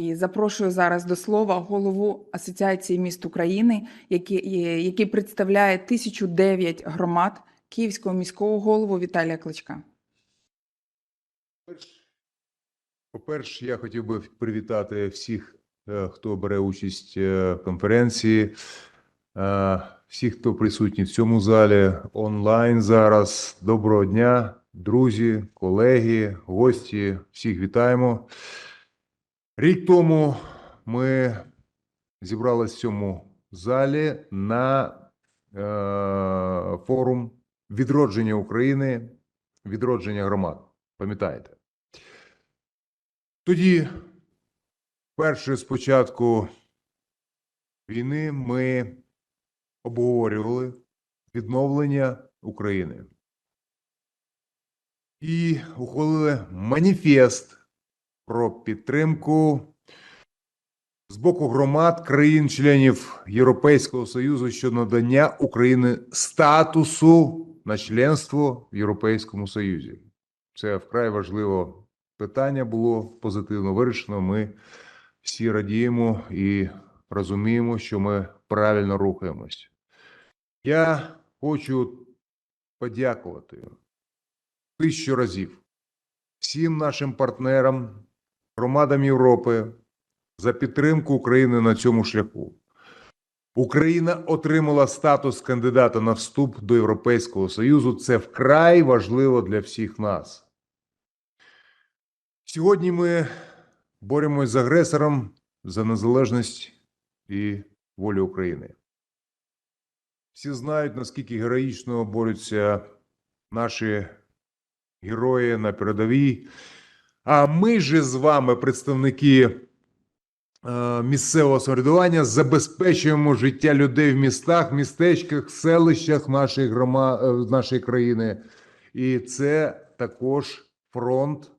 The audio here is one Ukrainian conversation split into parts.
І запрошую зараз до слова голову Асоціації міст України, який, який представляє 1009 громад Київського міського голову Віталія Кличка. По-перше, я хотів би привітати всіх, е, хто бере участь е, в конференції, е, всіх, хто присутній в цьому залі онлайн зараз. Доброго дня, друзі, колеги, гості. Всіх вітаємо. Рік тому ми зібралися в цьому залі на е, форум відродження України, відродження громад. Пам'ятаєте? Тоді, перше з початку війни, ми обговорювали відновлення України і ухвалили маніфест про підтримку з боку громад країн-членів Європейського Союзу щодо надання України статусу на членство в Європейському Союзі. Це вкрай важливо питання було позитивно вирішено. Ми всі радіємо і розуміємо, що ми правильно рухаємось. Я хочу подякувати тисячу разів всім нашим партнерам, громадам Європи за підтримку України на цьому шляху. Україна отримала статус кандидата на вступ до Європейського Союзу. Це вкрай важливо для всіх нас. Сьогодні ми боремось з агресором за незалежність і волю України. Всі знають, наскільки героїчно борються наші герої на передовій. А ми же з вами, представники е, місцевого самоврядування, забезпечуємо життя людей в містах, містечках, селищах нашої, грома... е, нашої країни. І це також фронт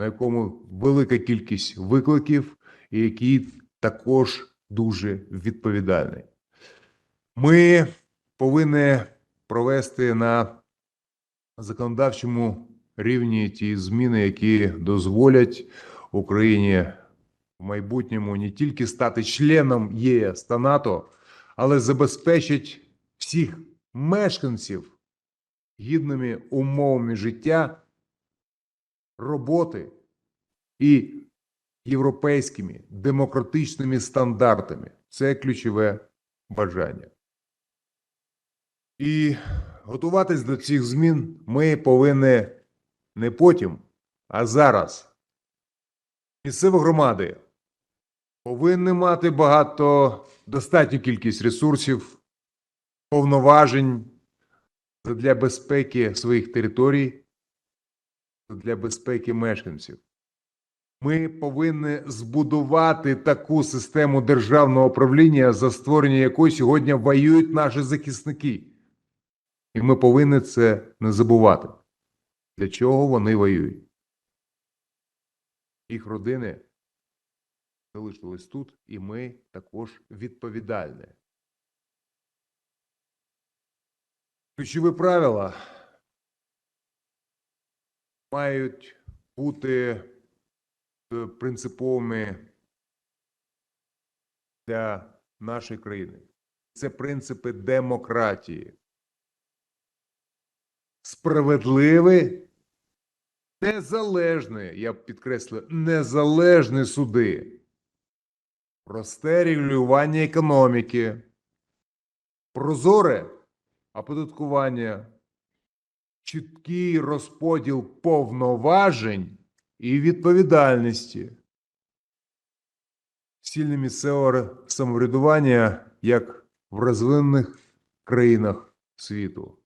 на якому велика кількість викликів, і який також дуже відповідальний. Ми повинні провести на законодавчому рівні ті зміни, які дозволять Україні в майбутньому не тільки стати членом ЄС та НАТО, але забезпечить всіх мешканців гідними умовами життя роботи і європейськими демократичними стандартами. Це ключове бажання. І готуватись до цих змін ми повинні не потім, а зараз. Місцеві громади повинні мати багато достатню кількість ресурсів, повноважень для безпеки своїх територій для безпеки мешканців. Ми повинні збудувати таку систему державного управління, за створення якої сьогодні воюють наші захисники. І ми повинні це не забувати. Для чого вони воюють? Їх родини залишились тут, і ми також відповідальні. Ключові правила мають бути е, принциповими для нашої країни. Це принципи демократії. Справедливі, незалежні, я б підкреслюю, незалежні суди, просте регулювання економіки, прозоре оподаткування чіткий розподіл повноважень і відповідальності. Сильне місцеве самоврядування, як в розвинених країнах світу.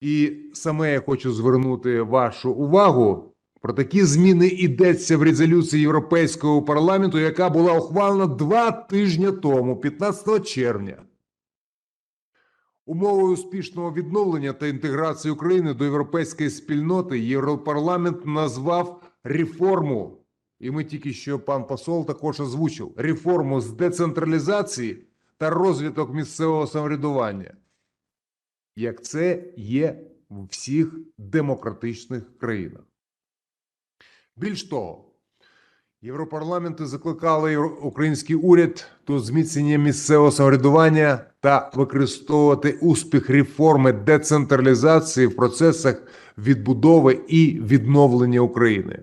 І саме я хочу звернути вашу увагу про такі зміни йдеться в резолюції Європейського парламенту, яка була ухвалена два тижні тому, 15 червня. Умовою успішного відновлення та інтеграції України до європейської спільноти Європарламент назвав реформу, і ми тільки що пан посол також озвучив. Реформу з децентралізації та розвиток місцевого самоврядування, як це є в всіх демократичних країнах. Більш того, Європарламенти закликали український уряд до зміцнення місцевого самоврядування та використовувати успіх реформи децентралізації в процесах відбудови і відновлення України.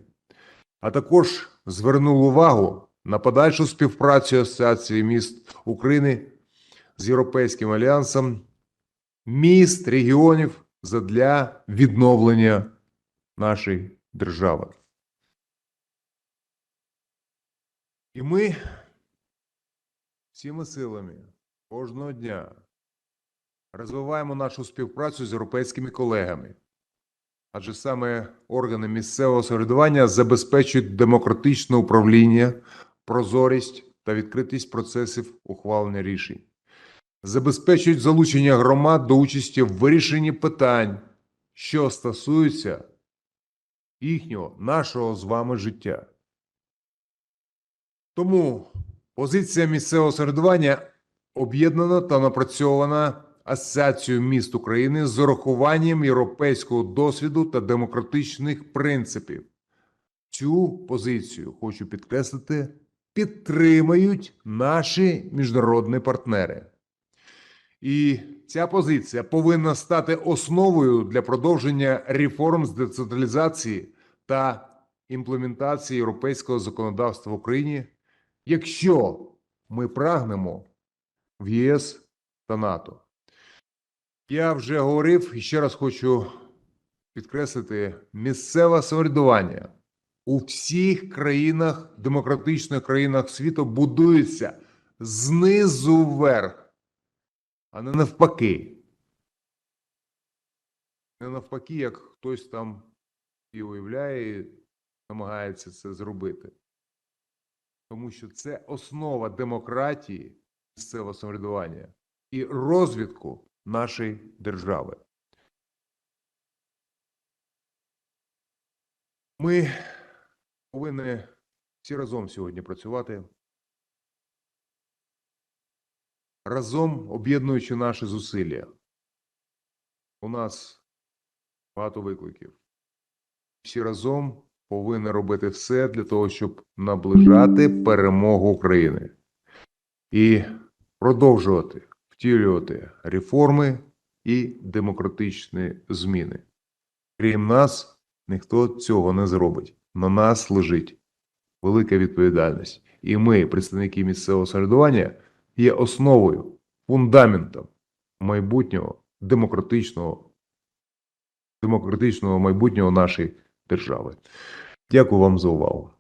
А також звернув увагу на подальшу співпрацю Асоціації міст України з Європейським альянсом міст, регіонів задля відновлення нашої держави. І ми всіми силами кожного дня розвиваємо нашу співпрацю з європейськими колегами. Адже саме органи місцевого самоврядування забезпечують демократичне управління, прозорість та відкритість процесів ухвалення рішень, забезпечують залучення громад до участі в вирішенні питань, що стосуються їхнього, нашого з вами життя. Тому позиція місцевого самоврядування об'єднана та напрацьована Асоціацією міст України з урахуванням європейського досвіду та демократичних принципів. Цю позицію хочу підкреслити, підтримують наші міжнародні партнери. І ця позиція повинна стати основою для продовження реформ з децентралізації та імплементації європейського законодавства в Україні, якщо ми прагнемо в ЄС та НАТО. Я вже говорив і ще раз хочу підкреслити місцеве самоврядування у всіх країнах, демократичних країнах світу будується знизу вверх, а не навпаки. Не навпаки, як хтось там і уявляє, і намагається це зробити. Тому що це основа демократії, місцевого самоврядування і розвитку нашої держави. Ми повинні всі разом сьогодні працювати. Разом об'єднуючи наші зусилля. У нас багато викликів. Всі разом повинні робити все для того, щоб наближати перемогу України і продовжувати втілювати реформи і демократичні зміни. Крім нас, ніхто цього не зробить. На нас лежить велика відповідальність. І ми, представники місцевого самоврядування, є основою, фундаментом майбутнього демократичного, демократичного майбутнього нашої держави. Дякую вам за увагу.